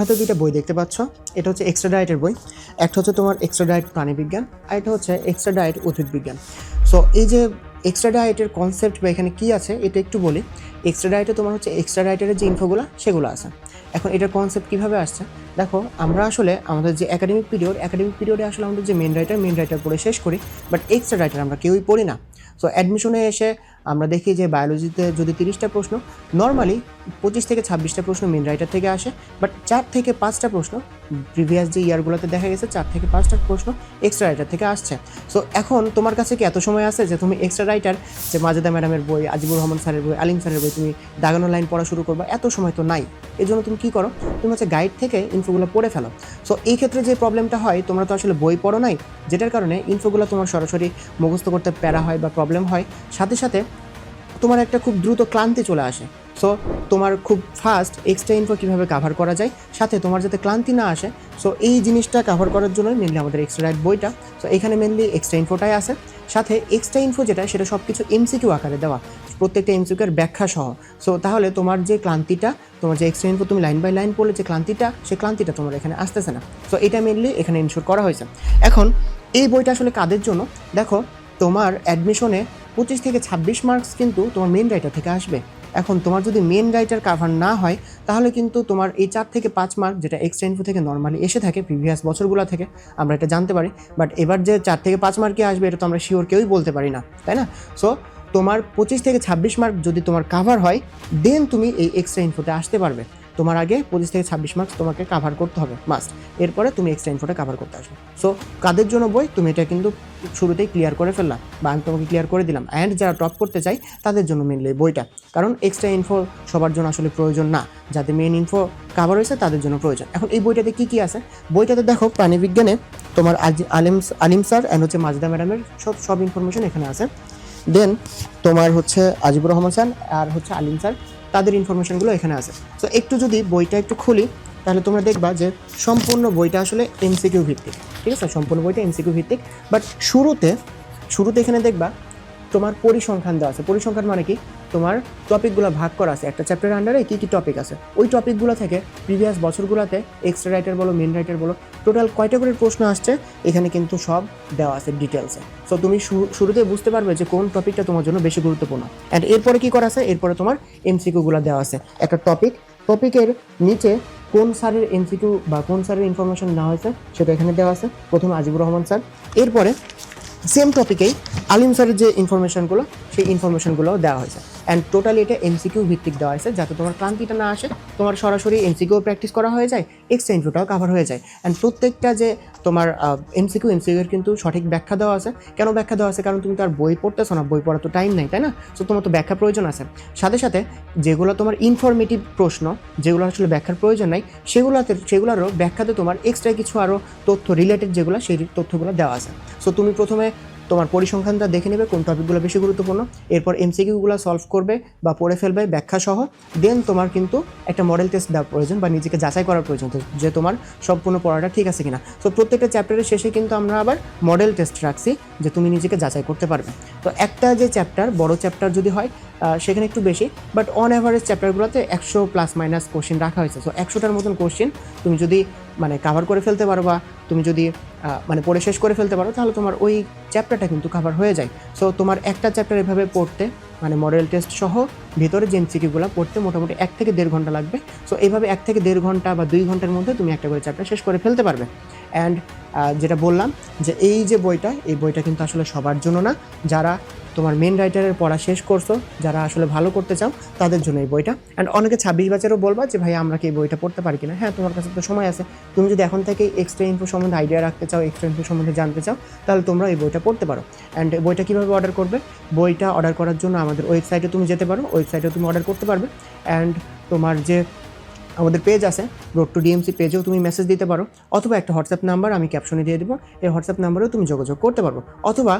হয়তো দুইটা বই দেখতে পাচ্ছ। এটা হচ্ছে এক্সট্রা ডায়েটের বই, একটা হচ্ছে তোমার এক্সট্রা ডায়েট প্রাণীবিজ্ঞান, আর এটা হচ্ছে এক্সট্রা ডায়েট উদ্ভিদ বিজ্ঞান সো এই যে এক্সট্রা ডায়েটের কনসেপ্ট বা এখানে কী আছে, এটা একটু বলি। এক্সট্রা ডায়েটে তোমার হচ্ছে এক্সট্রা ডায়েটের যে ইনফোগুলো সেগুলো আছে। এখন এটার কনসেপ্ট কীভাবে আসছে? দেখো, আমরা আসলে আমাদের যে একাডেমিক পিরিয়ড একাডেমিক পিরিয়ডে আসলে আমাদের যে মেন রাইটার মেন রাইটার পড়ে শেষ করি বাট এক্সট্রা রাইটার আমরা কেউই পড়ি না। সো অ্যাডমিশনে এসে আমরা দেখি যে বায়োলজিতে যদি তিরিশটা প্রশ্ন নর্মালি পঁচিশ থেকে ছাব্বিশটা প্রশ্ন মেন রাইটার থেকে আসে বাট চার থেকে পাঁচটা প্রশ্ন প্রিভিয়াস যে ইয়ারগুলোতে দেখা গেছে, চার থেকে পাঁচটা প্রশ্ন এক্সট্রা রাইটার থেকে আসছে। সো এখন তোমার কাছে কি এত সময় আছে যে তুমি এক্সট্রা রাইটার যে মাজেদা ম্যাডামের বই, আজিবুর রহমান স্যারের বই, আলিম স্যারের বই, তুমি দাগানো লাইন পড়া শুরু করবা, এত সময় তো নাই। এই জন্য তুমি কী করো, তুমি হচ্ছে গাইড থেকে ইনফোগুলো পড়ে ফেলো। সো এই ক্ষেত্রে যে প্রবলেমটা হয়, তোমরা তো আসলে বই পড়ো নাই, যেটার কারণে ইনফোগুলো তোমার সরাসরি মুখস্থ করতে প্যারা হয় বা প্রবলেম হয়। সাথে সাথে তোমার একটা খুব দ্রুত ক্লান্তি চলে আসে। সো তোমার খুব ফাস্ট এক্সট্রা ইনফো কীভাবে কাভার করা যায়, সাথে তোমার যাতে ক্লান্তি না আসে সো এই জিনিসটা কাভার করার জন্য মেনলি আমাদের এক্সট্রা রাইট বইটা সো এখানে মেনলি এক্সট্রা ইনফোটাই আছে। সাথে এক্সট্রা ইনফো যেটা, সেটা সব কিছু এমসিকিউ আকারে দেওয়া, প্রত্যেকটা এমসিকিউর ব্যাখ্যা সহ। সো তাহলে তোমার যে ক্লান্তিটা, তোমার যে এক্সট্রা ইনফো তুমি লাইন বাই লাইন পড়লে যে ক্লান্তিটা সেই ক্লান্তিটা তোমার এখানে আসতেছে না। সো এটা মেনলি এখানে ইনশোর করা হয়েছে। এখন, এই বইটা আসলে কাদের জন্য? দেখো, তোমার অ্যাডমিশনে পঁচিশ থেকে ছাব্বিশ মার্কস কিন্তু তোমার মেন রাইটার থেকে আসবে। এখন তোমার যদি মেন রাইটার কাভার না হয়, তাহলে কিন্তু তোমার এই চার থেকে পাঁচ মার্ক যেটা এক্সট্রা ইনফো থেকে নর্মালি এসে থাকে প্রিভিয়াস বছরগুলো থেকে, আমরা এটা জানতে পারি। বাট এবার যে চার থেকে পাঁচ মার্কে আসবে, এটা তো আমরা শিওর কেউই বলতে পারি না, তাই না? সো তোমার পঁচিশ থেকে ছাব্বিশ মার্ক যদি তোমার কাভার হয় দেন তুমি এই এক্সট্রা ইনফোতে আসতে পারবে। তোমার আগে পঁচিশ থেকে ছাব্বিশ মার্কস তোমাকে কাভার করতে হবে মাস্ট এরপরে তুমি এক্সট্রা ইনফোটা কাভার করতে আসবে। সো কাদের জন্য বই? তুমি এটা কিন্তু শুরুতেই ক্লিয়ার করে ফেললাম বা আমি তোমাকে ক্লিয়ার করে দিলাম। অ্যান্ড যারা টপ করতে চাই তাদের জন্য মেনলি বইটা। কারণ এক্সট্রা ইনফো সবার জন্য আসলে প্রয়োজন না। যাতে মেন ইনফো কাভার হয়েছে, তাদের জন্য প্রয়োজন। এখন এই বইটাতে কী কী আছে? বইটাতে দেখো, প্রাণীবিজ্ঞানে তোমার আলিম আলিম স্যার অ্যান্ড হচ্ছে মাজদা ম্যাডামের সব সব ইনফরমেশন এখানে আছে। দেন তোমার হচ্ছে আজিবুর রহমান স্যার আর হচ্ছে আলিম স্যার, তাদের ইনফরমেশনগুলো এখানে আছে। তো একটু যদি বইটা একটু খুলি, তাহলে তোমরা দেখবা যে সম্পূর্ণ বইটা আসলে এমসিকিউ ভিত্তিক, ঠিক আছে? সম্পূর্ণ বইটা এমসিকিউ ভিত্তিক। বাট শুরুতে শুরুতে এখানে দেখবা তোমার পরিসংখ্যান দেওয়া আছে। পরিসংখ্যান মানে কি? তোমার টপিকগুলো ভাগ করা আছে। একটা চ্যাপ্টারের আন্ডারে কী কী টপিক আছে? ওই টপিকগুলো থেকে প্রিভিয়াস বছরগুলোতে এক্সট্রা রাইটার বলো মেন রাইটার বলো টোটাল কয়টা করে প্রশ্ন আসছে? এখানে কিন্তু সব দেওয়া আছে ডিটেলসে সো তুমি শুরুতে বুঝতে পারবে যে কোন টপিকটা তোমার জন্য বেশি গুরুত্বপূর্ণ। অ্যান্ড এরপরে কী করা আছে? এরপরে তোমার এমসিকিউগুলো দেওয়া আছে। একটা টপিক টপিকের নিচে কোন স্যারের এমসিকিউ বা কোন স্যারের ইনফরমেশন নেওয়া হয়েছে সেটা এখানে দেওয়া আছে। প্রথমে আজিবুর রহমান স্যার। এরপরে সেম টপিকেই আলিম স্যারের যে ইনফরমেশনগুলো সেই ইনফরমেশনগুলোও দেওয়া হয়েছে। অ্যান্ড টোটালি এটা এমসিকিউ ভিত্তিক দেওয়া হয়েছে, যাতে তোমার ক্লান্তিটা না আসে, তোমার সরাসরি এমসিকিউ প্র্যাকটিস করা হয়ে যায় এক্সট্রা ইনফোটাও কাভার হয়ে যায়। অ্যান্ড প্রত্যেকটা যে তোমার এমসিকিউ এমসিকিউর কিন্তু সঠিক ব্যাখ্যা দেওয়া আছে। কেন ব্যাখ্যা দেওয়া আছে? কারণ তুমি তো আর বই পড়তেছো না, বই পড়ার তো টাইম নেই, তাই না? সো তোমার তো ব্যাখ্যা প্রয়োজন আছে। সাথে সাথে যেগুলো তোমার ইনফরমেটিভ প্রশ্ন, যেগুলো আসলে ব্যাখ্যার প্রয়োজন নাই, সেগুলোতে, সেগুলোরও ব্যাখ্যাতে তোমার এক্সট্রা কিছু আরও তথ্য রিলেটেড যেগুলো, সেই তথ্যগুলো দেওয়া আছে। সো তুমি প্রথমে তোমার পরিসংখ্যানটা দেখে নেবে কোন টপিকগুলো বেশি গুরুত্বপূর্ণ। এরপর এমসিকিউগুলো সলভ করবে বা পড়ে ফেলবে ব্যাখ্যা সহ দেন তোমার কিন্তু একটা মডেল টেস্ট দেওয়ার প্রয়োজন বা নিজেকে যাচাই করার প্রয়োজন যে তোমার সম্পূর্ণ পড়াটা ঠিক আছে কিনা। তো প্রত্যেকটা চ্যাপ্টারের শেষে কিন্তু আমরা আবার মডেল টেস্ট রাখছি যে তুমি নিজেকে যাচাই করতে পারবে। তো একটা যে চ্যাপ্টার বড় চ্যাপ্টার যদি হয় সেখানে একটু বেশি বাট অন অ্যাভারেজ চ্যাপ্টারগুলোতে একশো প্লাস মাইনাস কোশ্চেন রাখা হয়েছে। সো একশোটার মতন কোশ্চেন তুমি যদি মানে কাভার করে ফেলতে পারো বা তুমি যদি মানে পড়ে শেষ করে ফেলতে পারো, তাহলে তোমার ওই চ্যাপ্টারটা কিন্তু কাভার হয়ে যায়। সো তোমার একটা চ্যাপ্টার এভাবে পড়তে মানে মডেল টেস্ট সহ ভিতরে যে এমসিকিউগুলো পড়তে মোটামুটি এক থেকে দেড় ঘণ্টা লাগবে। সো এইভাবে এক থেকে দেড় ঘণ্টা বা দুই ঘণ্টার মধ্যে তুমি একটা করে চ্যাপ্টার শেষ করে ফেলতে পারবে। অ্যান্ড যেটা বললাম যে এই যে বইটা, এই বইটা কিন্তু আসলে সবার জন্য না। যারা তোমার মেন রাইটারের পড়া শেষ করছ, যারা আসলে ভালো করতে চাও, তাদের জন্য এই বইটা। অ্যান্ড অনেকে ছাব্বিশ বছরও বলবা যে, ভাই, আমরা কি এই বইটা পড়তে পারি কিনা? হ্যাঁ তোমার কাছে তো সময় আছে। তুমি যদি এখন থেকে এক্সট্রা ইনফো সম্বন্ধে আইডিয়া রাখতে চাও এক্সট্রা ইনফো সম্বন্ধে জানতে চাও, তাহলে তোমরা এই বইটা পড়তে পারো। অ্যান্ড বইটা কীভাবে অর্ডার করবে? বইটা অর্ডার করার জন্য আমাদের ওয়েবসাইটে তুমি যেতে পারো ওয়েবসাইটে তুমি অর্ডার করতে পারবে। অ্যান্ড তোমার যে আমাদের পেজ আছে রোড টু ডিএমসি পেজেও তুমি মেসেজ দিতে পারো, অথবা একটা হোয়াটসঅ্যাপ নাম্বার আমি ক্যাপশনে দিয়ে দেবো, এই হোয়াটসঅ্যাপ নাম্বারেও তুমি যোগাযোগ করতে পারব অথবা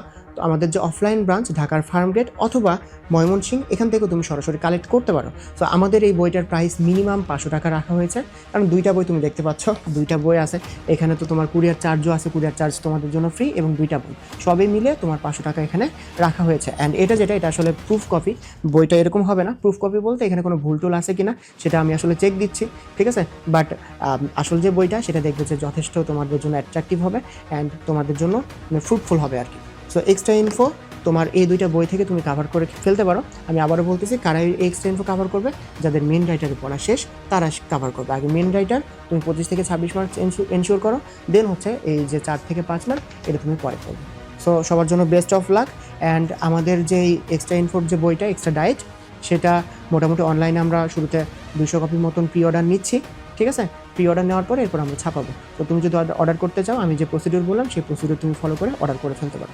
আমাদের যে অফলাইন ব্রাঞ্চ ঢাকার ফার্ম গেট অথবা ময়মনসিং এখান থেকেও তুমি সরাসরি কালেক্ট করতে পারো। তো আমাদের এই বইটার প্রাইস মিনিমাম পাঁচশো টাকা রাখা হয়েছে। কারণ দুইটা বই তুমি দেখতে পাচ্ছ, দুইটা বই আছে। এখানে তো তোমার কুরিয়ার চার্জও আছে কুরিয়ার চার্জ তোমাদের জন্য ফ্রি এবং দুইটা বই। সবই মিলে তোমার পাঁচশো টাকা এখানে রাখা হয়েছে। অ্যান্ড এটা যেটা, এটা আসলে প্রুফ কপি বইটা এরকম হবে না। প্রুফ কপি বলতে এখানে কোনো ভুল টুল আছে কিনা, সেটা আমি আসলে চেক দিচ্ছি। ঠিক আছে? বাট আসল যে বইটা, সেটা দেখবে যে যথেষ্ট তোমাদের জন্য অ্যাট্রাকটিভ হবে অ্যান্ড তোমাদের জন্য ফ্রুটফুল হবে আর কি। সো এক্সট্রা ইনফো তোমার এই দুইটা বই থেকে তুমি কাভার করে ফেলতে পারো। আমি আবারও বলতেছি, কারা এক্সট্রা ইনফো কাভার করবে? যাদের মেন রাইটারের পড়া শেষ, তারা কাভার করবে। আগে মেন রাইটার তুমি পঁচিশ থেকে ছাব্বিশ মার্কস এনশিওর করো। দেন হচ্ছে এই যে চার থেকে পাঁচ মার্ক এটা তুমি পরে করবে। সো সবার জন্য বেস্ট অফ লাক অ্যান্ড আমাদের যেই এক্সট্রা ইনফোর যে বইটা এক্সট্রা ডায়েট সেটা মোটামুটি অনলাইনে আমরা শুরুতে দুশো কপির মতন প্রি অর্ডার নিচ্ছি, ঠিক আছে? প্রি অর্ডার নেওয়ার পরে এরপর আমরা ছাপাবো। তো তুমি যদি অর্ডার করতে চাও, আমি যে প্রসিডিউর বললাম, সেই প্রসিডিউর তুমি ফলো করে অর্ডার করে ফেলতে পারো।